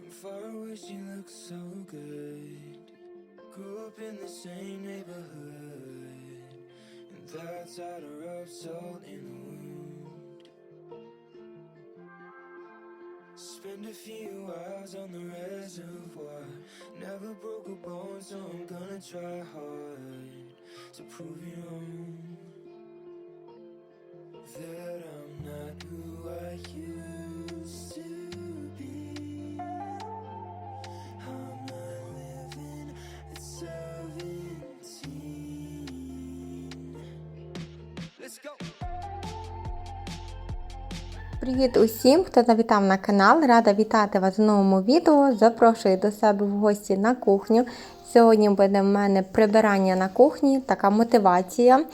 From far away, she looks so good. Grew up in the same neighborhood, and that's how to rub salt in the wound. Spend a few hours on the reservoir. Never broke a bone, so I'm gonna try hard to prove you wrong. That Привіт усім, хто завітав на канал. Рада вітати вас в новому відео. Запрошую до себе в гості на кухню. Сьогодні буде в мене прибирання на кухні, така мотивація.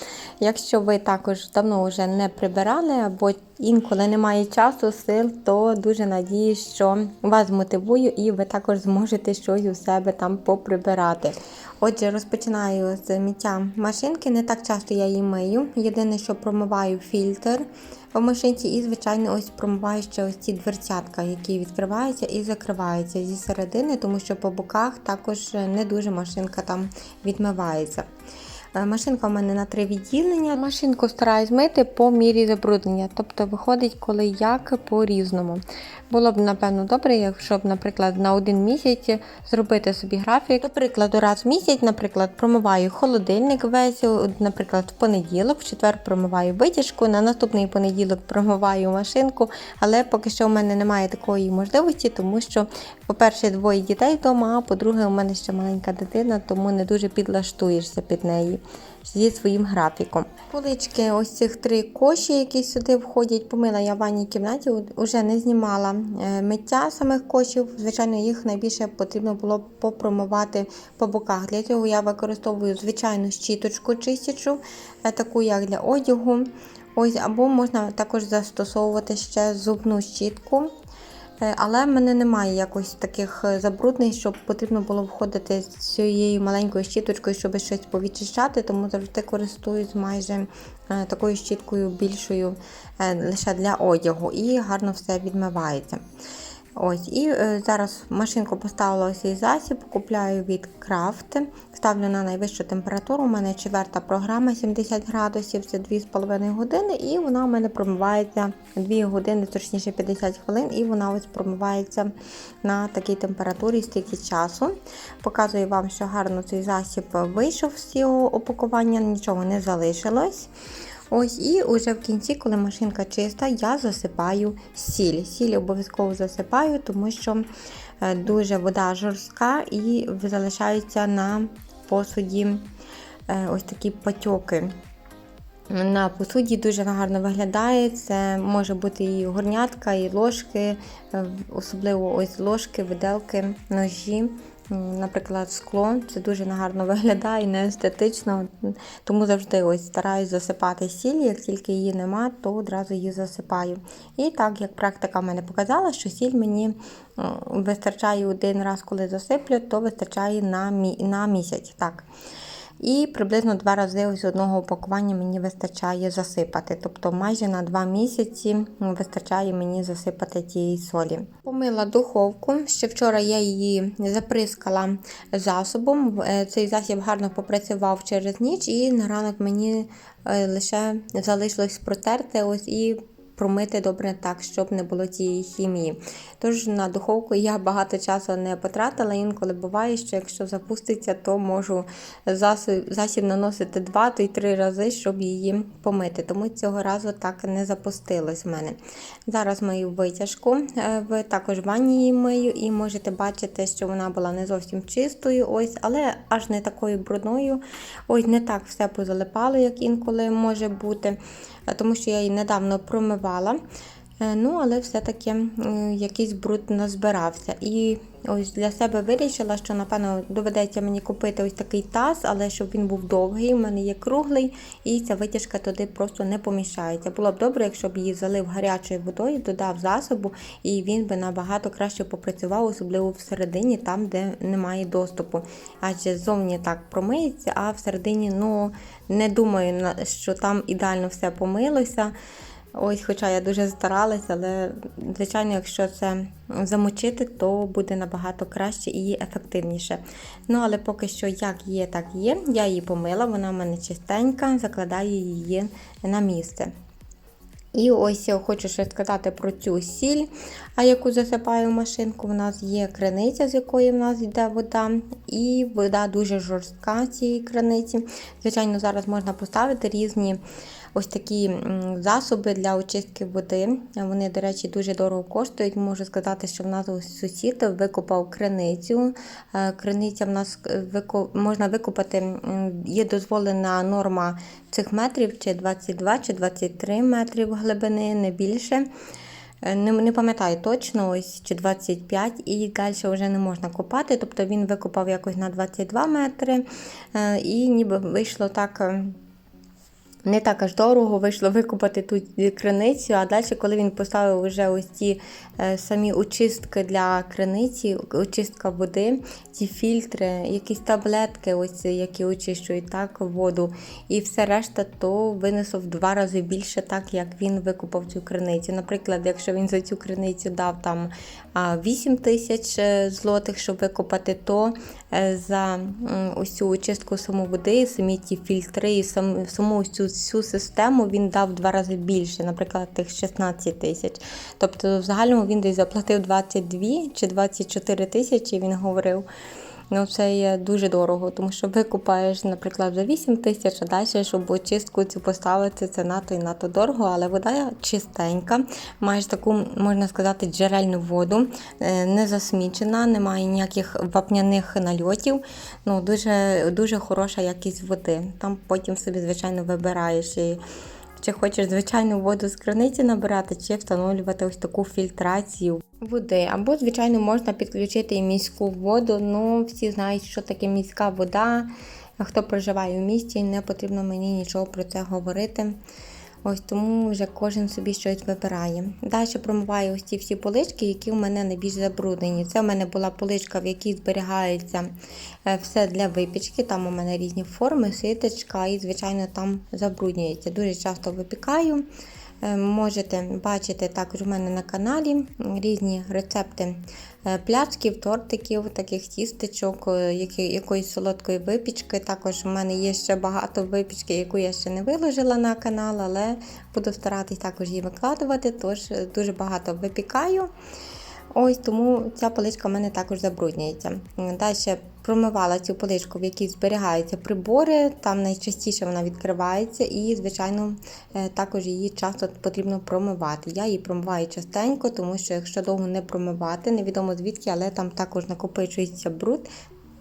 Якщо ви також давно вже не прибирали або інколи немає часу, сил, то дуже надіюсь, що вас мотивую і ви також зможете щось у себе там поприбирати. Отже, розпочинаю з миття машинки. Не так часто я її мию. Єдине, що промиваю фільтр в машинці, і, звичайно, ось промиваю ще ось ці дверцятка, які відкриваються і закриваються зі середини, тому що по боках також не дуже машинка там відмивається. Е, Машинка в мене на три відділення. Машинку стараюсь мити по мірі забруднення, тобто виходить, коли як по-різному. Було б, напевно, добре, якщо б, наприклад, на один місяць зробити собі графік. До прикладу, раз в місяць, наприклад, промиваю холодильник весь, наприклад, в понеділок, в четвер промиваю витяжку, на наступний понеділок промиваю машинку, але поки що в мене немає такої можливості, тому що, по-перше, двоє дітей вдома, а по-друге, у мене ще маленька дитина, тому не дуже підлаштуєшся під неї зі своїм графіком. Полички, ось цих три коші, які сюди входять, помила я в ванній кімнаті, вже не знімала е, миття самих кошів. Звичайно, їх найбільше потрібно було попромивати по боках. Для цього я використовую звичайну щіточку чистячу, е, таку як для одягу. Ось, або можна також застосовувати ще зубну щітку. Але в мене немає якось таких е, забруднень, щоб потрібно було входити з цією маленькою щіточкою, щоб щось повідчищати, тому завжди користуюсь майже е, такою щіткою більшою е, лише для одягу і гарно все відмивається. Ось, і е, зараз машинку поставила ось цей засіб, купляю від Крафт, ставлю на найвищу температуру. У мене четверта програма 70 градусів, це 2,5 години, і вона у мене промивається 2 години, точніше 50 хвилин, і вона ось промивається на такій температурі стільки часу. Показую вам, що гарно цей засіб вийшов з цього опакування, нічого не залишилось. Ось і уже в кінці, коли машинка чиста, я засипаю сіль. Сіль обов'язково засипаю, тому що е, дуже вода жорстка і залишаються на посуді е, ось такі патьоки. На посуді дуже гарно виглядає. Це може бути і горнятка, і ложки, е, особливо ось ложки, виделки, ножі. Наприклад, скло це дуже негарно виглядає, не естетично. Тому завжди ось стараюсь засипати сіль. Як тільки її нема, то одразу її засипаю. І так як практика мене показала, що сіль мені вистачає один раз, коли засиплю, то вистачає на місяць. Так. І приблизно два рази ось одного упакування мені вистачає засипати. Тобто майже на два місяці вистачає мені засипати тієї солі. Помила духовку. Ще вчора я її заприскала засобом. Е, Цей засіб гарно попрацював через ніч, і на ранок мені е, лише залишилось протерти ось і промити добре так, щоб не було тієї хімії. Тож на духовку я багато часу не потратила. Інколи буває, що якщо запуститься, то можу засіб, наносити два то й три рази, щоб її помити. Тому цього разу так не запустилось в мене. Зараз мою витяжку, е, в також ванні мию, і можете бачити, що вона була не зовсім чистою, ось, але аж не такою брудною. Ось не так все позалипало, як інколи може бути, тому що я її недавно промивала. Е, Ну, але все-таки якийсь бруд назбирався. І ось для себе вирішила, що напевно доведеться мені купити ось такий таз, але щоб він був довгий. У мене є круглий, і ця витяжка туди просто не поміщається. Було б добре, якщо б її залив гарячою водою, додав засобу, і він би набагато краще попрацював, особливо всередині, там, де немає доступу. Адже ззовні так промиється, а всередині ну, не думаю, що там ідеально все помилося. Ось, хоча я дуже старалася, але звичайно, якщо це замочити, то буде набагато краще і ефективніше. Ну, але поки що, як є, так є. Я її помила, вона в мене чистенька, закладаю її на місце. І ось я хочу ще сказати про цю сіль, а яку засипаю в машинку. У нас є криниця, з якої в нас йде вода, і вода дуже жорстка цієї криниці. Звичайно, зараз можна поставити різні ось такі засоби для очистки води. Вони, до речі, дуже дорого коштують. Можу сказати, що в нас сусід викопав криницю. Е, Криниця в нас е, можна викопати, є дозволена норма цих метрів, чи 22, чи 23 метрів глибини, не більше. Е, Не, не пам'ятаю точно, ось чи 25, і далі вже не можна копати. Тобто він викопав якось на 22 метри, і ніби вийшло так. Не так аж дорого вийшло викопати ту криницю, а далі, коли він поставив вже ось ті е, самі очистки для криниці, очистка води, ті фільтри, якісь таблетки, ось які очищують так воду, і все решта, то винесло в два рази більше, так як він викопав цю криницю. Наприклад, якщо він за цю криницю дав там 8 тисяч е, злотих, щоб викопати, то за усю цю очистку саму води, самі ті фільтри і сам, саму цю всю систему він дав два рази більше, наприклад, тих 16 тисяч. Тобто, в загальному він десь заплатив 22 чи 24 тисячі, він говорив. Ну, це є дуже дорого, тому що викупаєш, наприклад, за 8 тисяч, а далі, щоб очистку цю поставити, це надто і надто дорого, але вода чистенька, маєш таку, можна сказати, джерельну воду, е, не засмічена, немає ніяких вапняних нальотів. Ну, дуже, дуже хороша якість води. Там потім собі, звичайно, вибираєш. І чи хочеш звичайну воду з криниці набирати, чи встановлювати ось таку фільтрацію води. Або, звичайно, можна підключити і міську воду. Ну, всі знають, що таке міська вода. Хто проживає в місті, не потрібно мені нічого про це говорити. Ось тому вже кожен собі щось вибирає. Далі промиваю ось ці всі полички, які у мене найбільш забруднені. Це в мене була поличка, в якій зберігається е, все для випічки. Там у мене різні форми, ситочка і, звичайно, там забруднюється. Дуже часто випікаю. Е, Можете бачити також у мене на каналі різні рецепти е, пляцків, тортиків, таких тістечок, е, які- якоїсь солодкої випічки. Також у мене є ще багато випічки, яку я ще не виложила на канал, але буду старатись також її викладувати, тож дуже багато випікаю. Ось тому ця поличка в мене також забруднюється. Далі промивала цю поличку, в якій зберігаються прибори. Там найчастіше вона відкривається, і, звичайно, е, також її часто потрібно промивати. Я її промиваю частенько, тому що якщо довго не промивати, невідомо звідки, але там також накопичується бруд.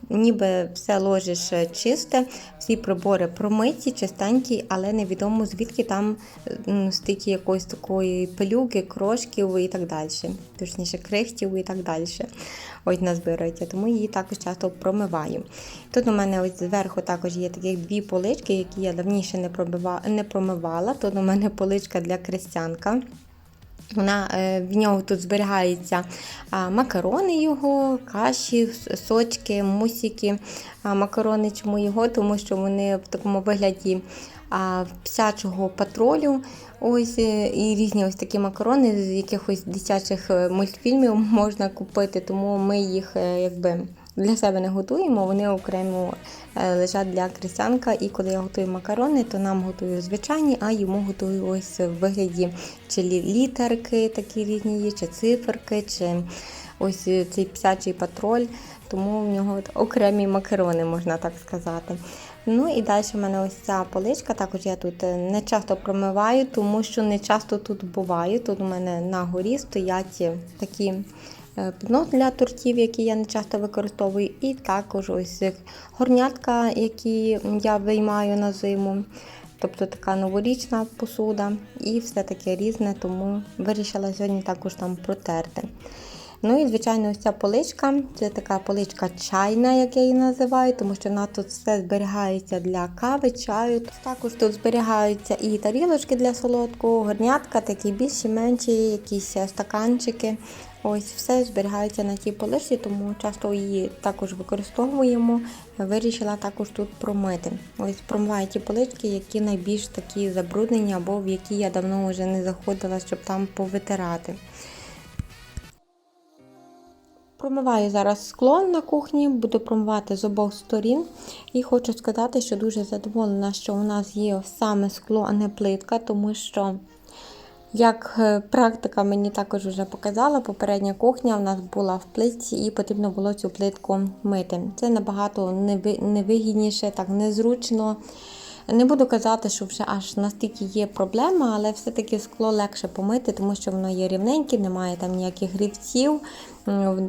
Ніби все ложиш е, чисте, всі прибори промиті, чистенькі, але невідомо звідки там стільки якоїсь такої пилюки, крошків і так далі. Точніше, крихтів і так далі. Ось назбирається, тому її також часто промиваю. Тут у мене ось зверху також є такі дві полички, які я давніше не промивала. Тут у мене поличка для крестянка. Вона, е, в нього тут зберігаються макарони його, каші, сочки, мусики. Макарони чому його? Тому що вони в такому вигляді псячого патролю. Ось е, і різні ось такі макарони з якихось дитячих е, мультфільмів можна купити, тому ми їх якби. Для себе не готуємо, вони окремо е, лежать для крестянка. І коли я готую макарони, то нам готую звичайні, а йому готую ось в вигляді чи літерки такі різні чи циферки, чи ось е, цей псячий патруль. Тому в нього окремі макарони, можна так сказати. Ну і далі в мене ось ця поличка. Також я тут е, не часто промиваю, тому що не часто тут буваю. Тут у мене на горі стоять такі е, для тортів, які я не часто використовую, і також ось горнятка, які я виймаю на зиму. Тобто така новорічна посуда і все таке різне, тому вирішила сьогодні також там протерти. Ну і, звичайно, ось ця поличка це така поличка чайна, як я її називаю, тому що вона тут все зберігається для кави, чаю. Також тут зберігаються і тарілочки для солодкого, горнятка, такі більші, менші, якісь е, стаканчики. Ось все зберігається на тій поличці, тому часто її також використовуємо. Вирішила також тут промити. Ось промиваю ті полички, які найбільш такі забруднені, або в які я давно вже не заходила, щоб там повитирати. Промиваю зараз скло на кухні, буду промивати з обох сторін. І хочу сказати, що дуже задоволена, що у нас є саме скло, а не плитка, тому що, як е, практика мені також вже показала, попередня кухня в нас була в плитці і потрібно було цю плитку мити. Це набагато неви- невигідніше, так незручно. Не буду казати, що вже аж настільки є проблема, але все-таки скло легше помити, тому що воно є рівненьке, немає там ніяких грівців.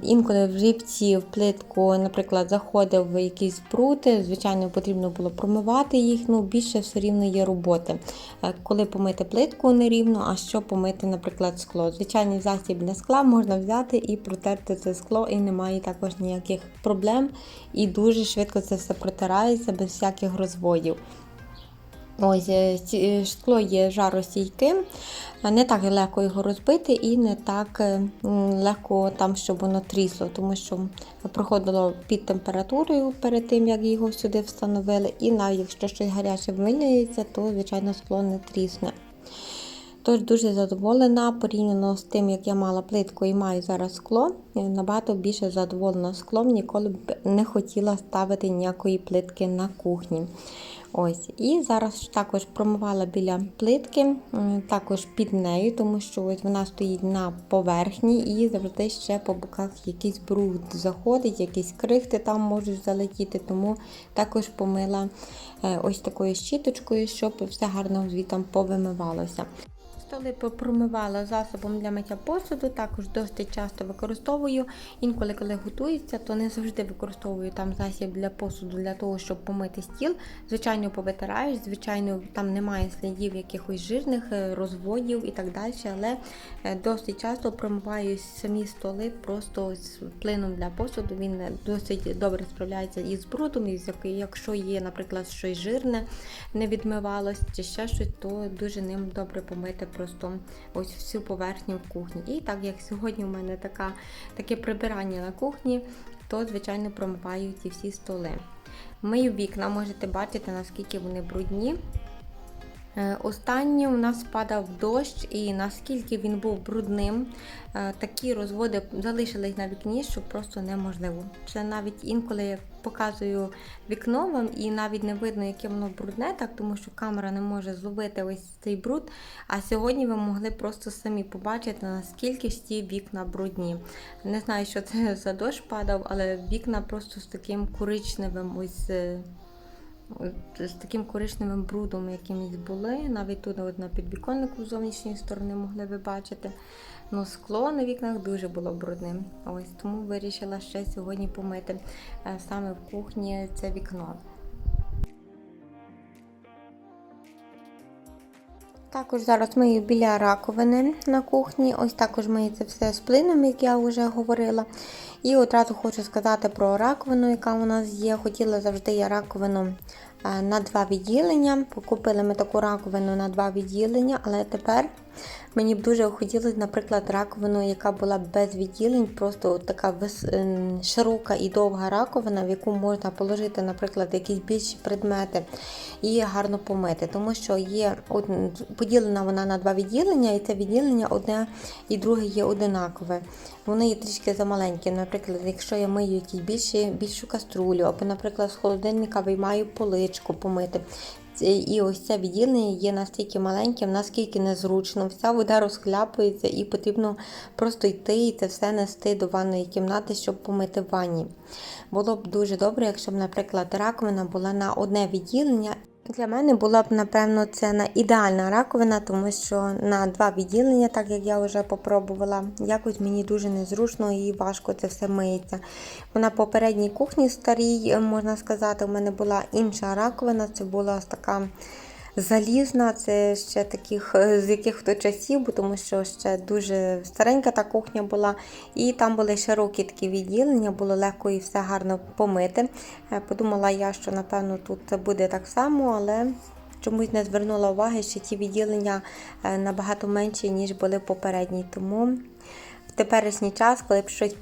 Інколи в грівці в плитку, наприклад, заходив якийсь бруд, звичайно, потрібно було промивати їх, ну більше все рівно є роботи. Е, Коли помити плитку нерівно, а що помити, наприклад, скло. Звичайний засіб для скла можна взяти і протерти це скло, і немає також ніяких проблем. І дуже швидко це все протирається без всяких розводів. Ось Шкло ці- е, скло є жаростійким, е, не так легко його розбити і не так е, легко там, щоб воно трісло, тому що проходило під температурою перед тим, як його сюди встановили. І навіть якщо щось гаряче вмилюється, то звичайно скло не трісне. Тож дуже задоволена порівняно з тим, як я мала плитку і маю зараз скло. Набагато більше задоволена склом, ніколи б не хотіла ставити ніякої плитки на кухні. Ось, і зараз також промивала біля плитки, також під нею, тому що ось вона стоїть на поверхні і завжди ще по боках якийсь бруд заходить, якісь крихти там можуть залетіти, тому також помила е, ось такою щіточкою, щоб все гарно звітом повимивалося. Столи промивала засобом для миття посуду, також досить часто використовую. Інколи, коли готується, то не завжди використовую там засіб для посуду для того, щоб помити стіл. Звичайно, повитираєш, звичайно, там немає слідів якихось жирних е, розводів і так далі, але е, досить часто промиваю самі столи просто з плином для посуду. Він е, досить добре справляється із брудом, і якщо є, наприклад, щось жирне, не відмивалось чи ще щось, то дуже ним добре помити просто ось всю поверхню в кухні. І так як сьогодні у мене така, таке прибирання на кухні, то звичайно промиваю ці всі столи. Мию вікна, можете бачити, наскільки вони брудні. Е, Останнє у нас падав дощ, і наскільки він був брудним, е, такі розводи залишились на вікні, що просто неможливо. Це навіть інколи я показую вікно вам, і навіть не видно, яке воно брудне, так тому що камера не може зловити ось цей бруд. А сьогодні ви могли просто самі побачити, наскільки ж ці вікна брудні. Не знаю, що це за дощ падав, але вікна просто з таким коричневим ось. От з таким коричневим брудом якимось були. Навіть тут от на підвіконнику з зовнішньої сторони могли ви бачити. Ну, скло на вікнах дуже було брудним. Ось тому вирішила ще сьогодні помити е, саме в кухні це вікно. Також зараз мию біля раковини на кухні. Ось також миється все з плином, як я вже говорила. І одразу хочу сказати про раковину, яка у нас є. Хотіла завжди я раковину на два відділення. Купили ми таку раковину на два відділення, але тепер мені б дуже хотілося, наприклад, раковину, яка була без відділень, просто така ем, широка і довга раковина, в яку можна положити, наприклад, якісь більші предмети і гарно помити. Тому що є поділена вона на два відділення, і це відділення одне і друге є одинакове. Вони є трішки замаленькі. Наприклад, якщо я мию якісь більші, більшу каструлю, або, наприклад, з холодильника виймаю поличку помити. І ось це відділення є настільки маленьким, наскільки незручно. Вся вода розхляпується і потрібно просто йти і це все нести до ванної кімнати, щоб помити в ванні. Було б дуже добре, якщо б, наприклад, раковина була на одне відділення. Для мене була б, напевно, це на ідеальна раковина, тому що на два відділення, так як я вже попробувала, якось мені дуже незручно і важко це все миється. Вона на попередній кухні старій, можна сказати, у мене була інша раковина, це була така залізна, це ще таких е, з яких то часів, бо тому що ще дуже старенька та кухня була. І там були широкі такі відділення, було легко і все гарно помити. Е, Подумала я, що напевно тут буде так само, але чомусь не звернула уваги, що ті відділення е, набагато менші, ніж були попередні. Тому теперішній час, коли б щось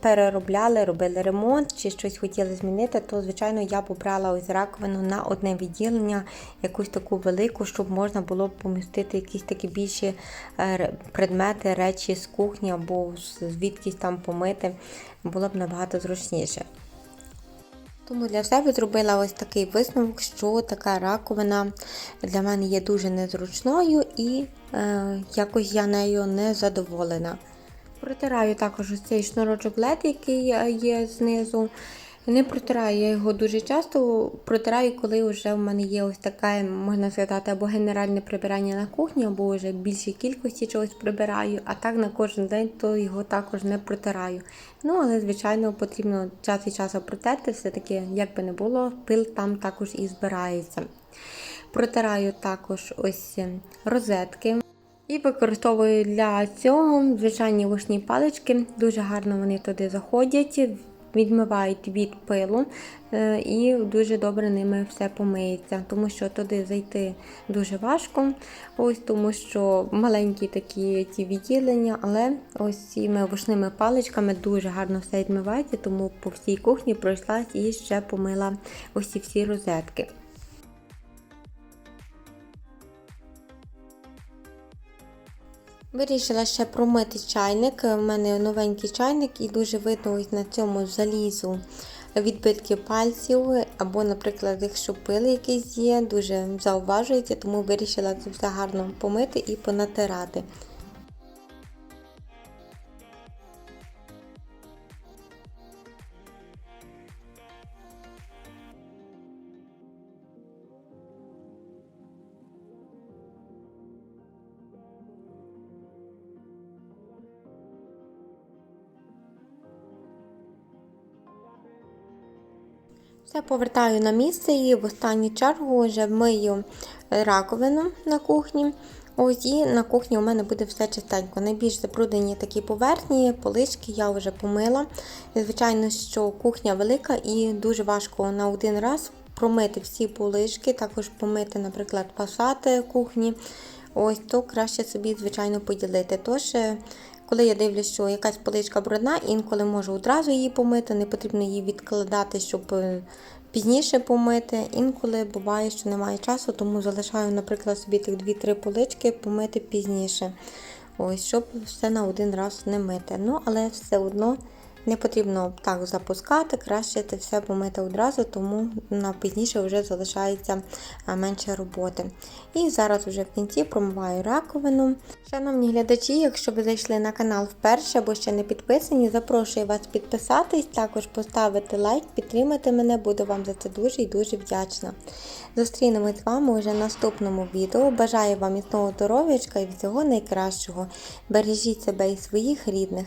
переробляли, робили ремонт чи щось хотіли змінити, то звичайно я б обрала ось раковину на одне відділення, якусь таку велику, щоб можна було помістити якісь такі більші е, предмети, речі з кухні або звідкись там помити, було б набагато зручніше. Тому для себе зробила ось такий висновок, що така раковина для мене є дуже незручною і е, якось я нею не задоволена. Протираю також ось цей шнурочок LED, який е, є знизу. Не протираю я його дуже часто, протираю, коли вже в мене є ось таке, можна сказати, або генеральне прибирання на кухні, або вже більшій кількості чогось прибираю, а так на кожен день то його також не протираю. Ну, але, звичайно, потрібно час від часу протерти, все-таки, як би не було, пил там також і збирається. Протираю також ось е, розетки. І використовую для цього звичайні вушні палички. Дуже гарно вони туди заходять, відмивають від пилу е, і дуже добре ними все помиється, тому що туди зайти дуже важко, ось тому що маленькі такі ті відділення, але ось цими вушними паличками дуже гарно все відмивається, тому по всій кухні пройшлась і ще помила ці всі розетки. Вирішила ще промити чайник. У мене новенький чайник і дуже видно ось на цьому залізу відбитки пальців, або, наприклад, якщо пили якісь є, дуже зауважується, тому вирішила це все гарно помити і понатирати. Повертаю на місце і в останню чергу вже вмию раковину на кухні. Ось і на кухні у мене буде все чистенько. Найбільш забруднені такі поверхні, полички я вже помила. Звичайно, що кухня велика і дуже важко на один раз промити всі полички, також помити, наприклад, пасати кухні. Ось то краще собі, звичайно, поділити. Тож, коли я дивлюсь, що якась поличка брудна, інколи можу одразу її помити, не потрібно її відкладати, щоб е, пізніше помити. Інколи буває, що немає часу, тому залишаю, наприклад, собі тих 2-3 полички помити пізніше. Ось, щоб все на один раз не мити. Ну, але все одно не потрібно так запускати, краще це все помити одразу, тому на пізніше вже залишається менше роботи. І зараз вже в кінці промиваю раковину. Шановні глядачі, якщо ви зайшли на канал вперше або ще не підписані, запрошую вас підписатись, також поставити лайк, підтримати мене, буду вам за це дуже і дуже вдячна. Зустрінемось з вами вже в наступному відео. Бажаю вам міцного здоров'ячка і всього найкращого. Бережіть себе і своїх рідних.